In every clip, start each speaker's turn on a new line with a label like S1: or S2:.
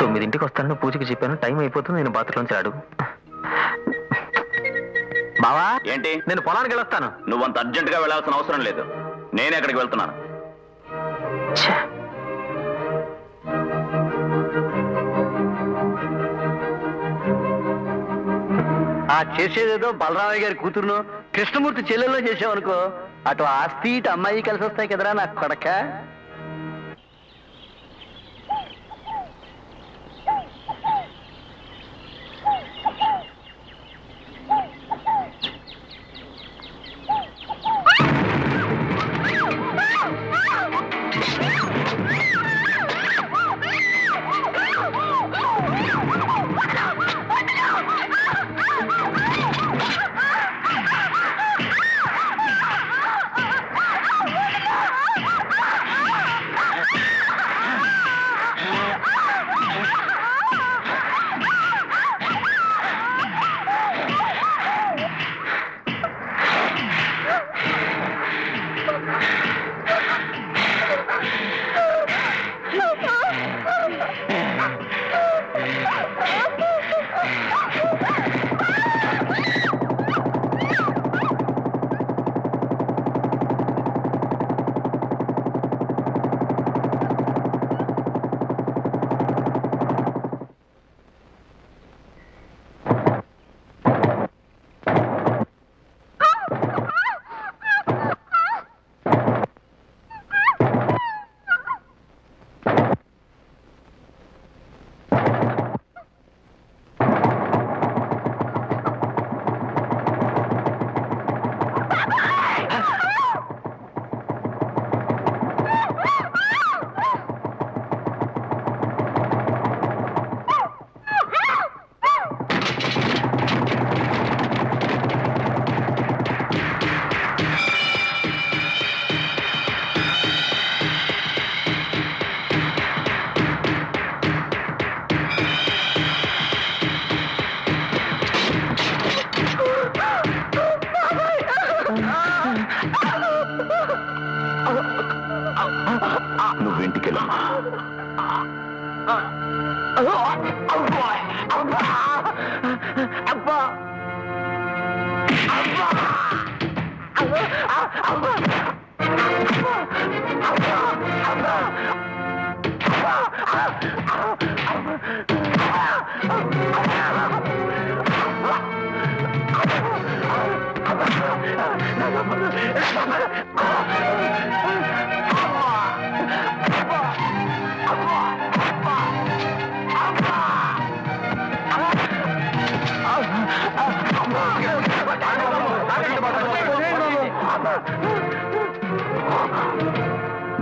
S1: తొమ్మిదింటికి వస్తానని పూజకి చెప్పాను. టైం అయిపోతుంది నేను బాత్రూంలోంచి రాడు. బావా
S2: ఏంటి?
S1: నేను పొలానికి వెళ్ళొస్తాను.
S2: నువ్వంత అర్జెంట్గా వెళ్ళాల్సిన అవసరం లేదు. నేను ఎక్కడికి వెళ్తున్నాను.
S3: ఆ చేసేదేదో బలరామయ్య గారి కూతురును కృష్ణమూర్తి చెల్లెల్లో చేసావనుకో అటు ఆస్తి ఇటు అమ్మాయి కలిసి వస్తాయి కదరా నాకు కొడక.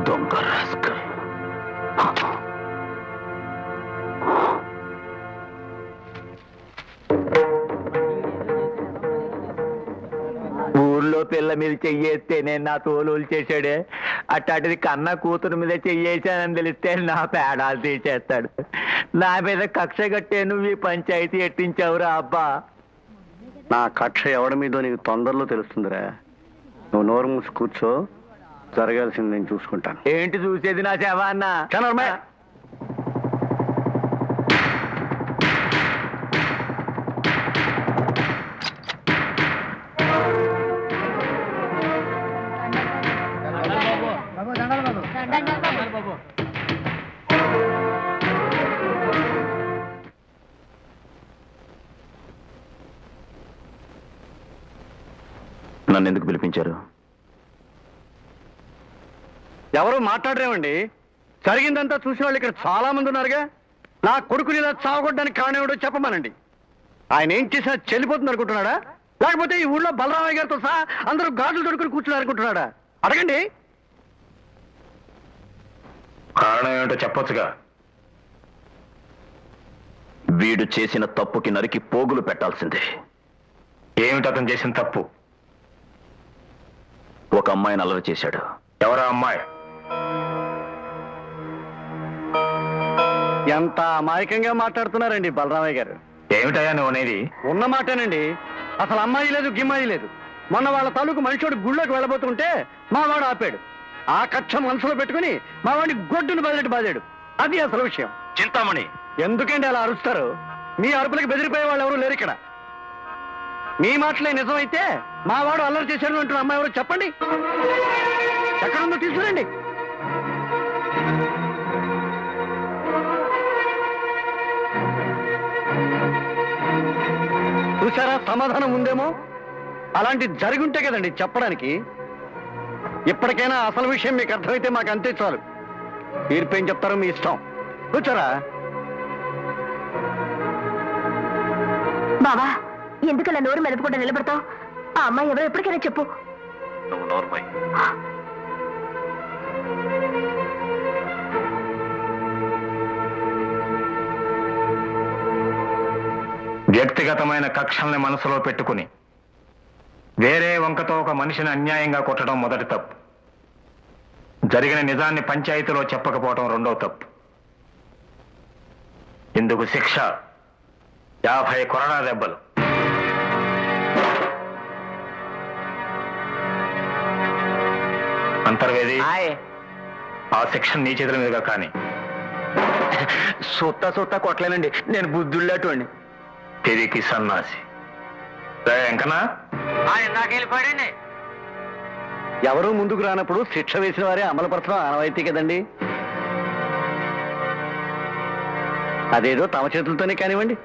S2: దొంగ
S3: రాస్క పిల్ల మీద చెయ్యేస్తే నేను నా తోలులు చేశాడే. అట్టాటిది కన్న కూతురు మీద చెయ్యేశానని తెలిస్తే నా పేడాలు తీసేస్తాడు. నా మీద కక్ష కట్టే నువ్వు ఈ పంచాయతీ ఎట్టించావురా అబ్బా? నా కక్ష ఎవడి మీదో నీకు తొందరలో తెలుస్తుందిరా. నువ్వు నోరు మూసి కూర్చో. జరగాల్సింది నేను చూసుకుంటాను. ఏంటి చూసేది నా సేవ
S2: నన్ను ఎందుకు పిలిపించారు?
S3: ఎవరు మాట్లాడరేమండి? జరిగిందంతా చూసిన వాళ్ళు ఇక్కడ చాలా మంది ఉన్నారుగా. నా కొడుకుని ఇలా చావగొట్టడానికి కారణం ఏమిటో చెప్పమనండి. ఆయన ఏం చేసినా చెల్లిపోతుంది అనుకుంటున్నాడా? లేకపోతే ఈ ఊళ్ళో బలరామయ్య గారితో సహా అందరూ గాజులు దొడుకుని కూర్చున్నారు అనుకుంటున్నాడా అడగండి.
S2: కారణం ఏమిటో చెప్పొచ్చుగా. వీడు చేసిన తప్పుకి నరికి పోగులు పెట్టాల్సిందే. ఏమిటి అతను చేసిన తప్పు? ఒక అమ్మాయిని అల్లరి చేశాడు. ఎవరా అమ్మాయి?
S3: ఎంత అమాయకంగా మాట్లాడుతున్నారండి బలరామయ్య గారు.
S2: ఏమిటయ్యా నువ్వు అనేది?
S3: ఉన్న మాటేనండి. అసలు అమ్మాయి లేదు గిమ్మాయి లేదు. మొన్న వాళ్ళ తాలూకు మనిషివాడు గుళ్ళోకి వెళ్ళబోతుంటే మా వాడు ఆపాడు. ఆ కక్ష మనసులో పెట్టుకుని మా వాడిని గొడ్డును బదిలెట్టు బాదాడు. అది అసలు విషయం.
S2: చింతామణి.
S3: ఎందుకండి అలా అరుస్తారు? మీ అరుపులకు బెదిరిపోయే వాళ్ళు ఎవరు లేరు ఇక్కడ. మీ మాటలే నిజమైతే మా వాడు అల్లరి చేశాడు అంటున్న అమ్మాయి ఎవరు చెప్పండి. ఎక్కడుందో తీసుకురండి. చూసారా సమాధానం ఉందేమో? అలాంటి జరిగి ఉంటే కదండి చెప్పడానికి. ఇప్పటికైనా అసలు విషయం మీకు అర్థమైతే మాకు అంతే చాలు. తీర్పు చెప్తారో మీ ఇష్టం. కూర్చోరా.
S4: బావా ఎందుకు అలా నోరు మెదపకుండా నిలబడతావు? ఆ అమ్మాయి ఎవరో ఎప్పటికైనా చెప్పు.
S2: నువ్వు నోర్మై.
S5: వ్యక్తిగతమైన కక్షల్ని మనసులో పెట్టుకుని వేరే వంకతో ఒక మనిషిని అన్యాయంగా కొట్టడం మొదటి తప్పు. జరిగిన నిజాన్ని పంచాయతీలో చెప్పకపోవడం రెండో తప్పు. ఇందుకు శిక్ష యాభై కొరడా దెబ్బలు. అంతర్వేది? ఆ శిక్ష నీ చేతుల మీదుగా కానీ.
S6: సుత్త సుత్త కొట్టలేనండి. నేను బుద్ధుళ్ళేటండి
S5: తిరిగి సన్నాసి. వెంకనా
S6: ఆయన నాకెళ్ళిపోయాడండి
S3: ఎవరూ ముందుకు రానప్పుడు శిక్ష వేసిన వారే అమలుపరచడం ఆనవాయితీ కదండి. అదేదో తమ చేతులతోనే కానివ్వండి.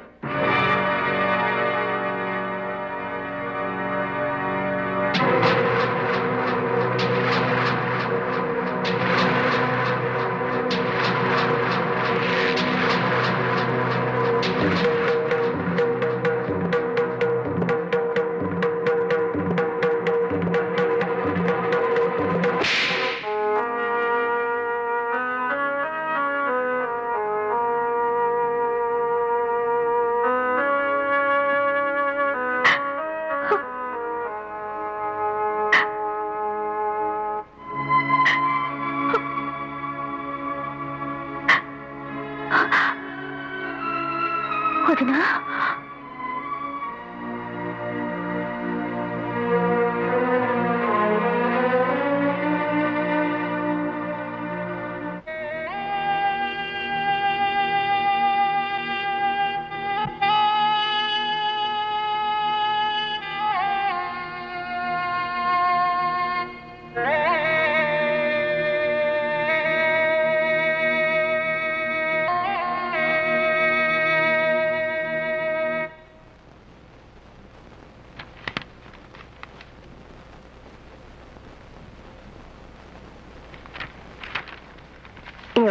S4: खुदना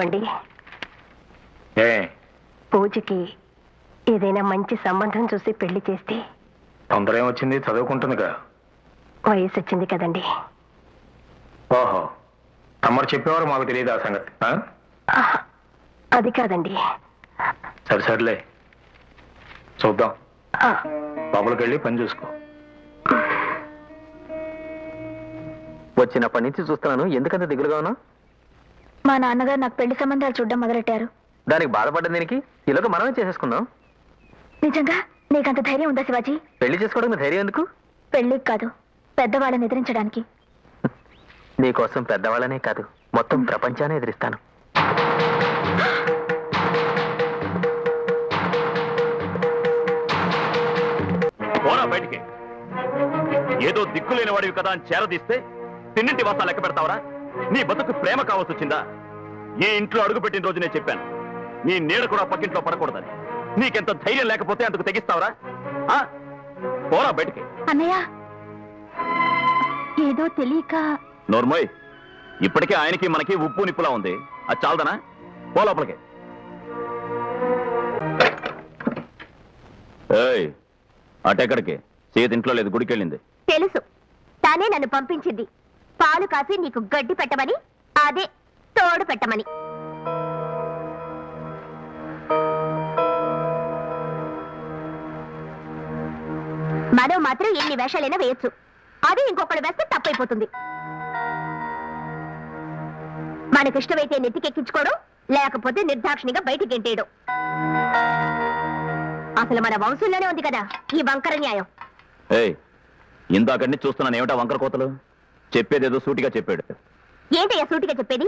S4: ఇవ్వండి
S5: ఏ?
S4: పూజకి ఏదైనా మంచి సంబంధం చూసి పెళ్ళి చేస్తే
S5: తొందర ఏమొచ్చింది చదువుకుంటుందిగా.
S4: వయసు వచ్చింది కదండి.
S5: ఓహో తమరు చెప్పేవారు మాకు తెలియదు ఆ సంగతి ఆ?
S4: ఆహ్, అది కాదండి.
S5: సరే సర్లే. చూద్దాం.
S4: ఆ,
S5: లోపలికి వెళ్ళి పని చూసుకో.
S1: వచ్చినప్పటి నుంచి చూస్తున్నాను. ఎందుకంత దిగులుగా ఉన్నా
S4: మా నాన్నగారు నాకు పెళ్ళి సంబంధాలు చూడడం మొదలెట్టారు.
S1: దానికి బాధపడ్డం దీనికి? ఇలాగ మనమే చేసేసుకుందాం.
S4: నిజంగా? నీకంత ధైర్యం ఉందా శివాజీ?
S1: పెళ్ళి చేసుకోవడం ధైర్యం ఎందుకు?
S4: పెళ్ళికి కాదు పెద్దవాళ్ళని ఎదిరించడానికి.
S1: నీకోసం పెద్దవాళ్ళనే కాదు మొత్తం ప్రపంచాన్ని ఎదిరిస్తాను.
S2: పోరా బయటికి. ఏదో దిక్కులేని వాడివి కదా అని చేరదీస్తే తిన్నింటి వాసన లెక్క పెడతావరా? నీ బతుకు ప్రేమ కావాల్సి వచ్చిందా? ఏ ఇంట్లో అడుగు పెట్టిన రోజు నేను చెప్పాను. నీ నీడ కూడా పక్కింట్లో పడకూడదని. నీకెంత ధైర్యం లేకపోతే అందుకు తెగిస్తావరా? ఆ? పోరా బయటికి.
S4: అన్నయ్య ఏదో తెలియక
S2: నోర్మోయ్ ఇప్పటికే ఆయనకి మనకి ఉప్పు నిప్పులా ఉంది. అది చాలదనా? పో లోపలికి. ఏయ్ అటెక్కడికి? సీత ఇంట్లో లేదు గుడికి వెళ్ళింది
S4: తెలుసు. తానే నన్ను పంపించింది. పాలు కాసి నీకు గడ్డి పెట్టమని అదే తోడు పెట్టమని. మనం మాత్రం ఎన్ని వేషాలైనా వేయొచ్చు. అది ఇంకొకటి వేస్తే తప్పైపోతుంది. మనకిష్టమైతే నెత్తికెక్కించుకోవడం లేకపోతే నిర్దాక్షిణిగా బయటికి గెంటేయడం. అసలు మన వంశంలోనే ఉంది కదా ఈ వంకర న్యాయం.
S2: ఇందాకన్నీ చూస్తున్నాను ఏమిటా వంకర కోతలు? చెప్పేదేదో సూటిగా చెప్పాడు.
S4: ఏంటయ్యా సూటిగా చెప్పేది?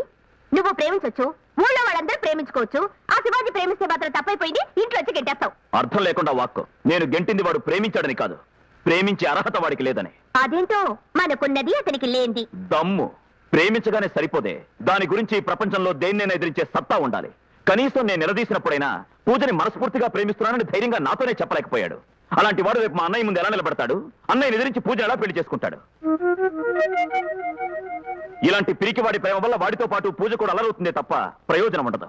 S4: నువ్వు ప్రేమించొచ్చు ఊళ్ళో వాళ్ళందరూ ప్రేమించుకోవచ్చు ఆ శివాజీ ప్రేమిస్తే మాత్రం తప్పైపోయింది ఇంట్లో వచ్చి గెంటేస్తావు.
S2: అర్థం లేకుండా వాక్కు. నేను గెంటింది వాడు ప్రేమించాడని కాదు. ప్రేమించే అర్హత వాడికి లేదని.
S4: అదేంటో మనకున్నది అతనికి లేంది
S2: దమ్ము. ప్రేమించగానే సరిపోదే. దాని గురించి ఈ ప్రపంచంలో దేన్నైనా ఎదిరించే సత్తా ఉండాలి. కనీసం నేను నిలదీసినప్పుడైనా పూజని మనస్ఫూర్తిగా ప్రేమిస్తున్నానని ధైర్యంగా నాతోనే చెప్పలేకపోయాడు. అలాంటి వాడు రేపు మా అన్నయ్య ముందు ఎలా నిలబడతాడు? అన్నయ్య ఎదిరించి పూజ ఎలా పెళ్ళి చేసుకుంటాడు? ఇలాంటి పిరికివాడి ప్రేమ వల్ల వాడితో పాటు పూజ కూడా అలరవుతుందే తప్ప ప్రయోజనం ఉండదు.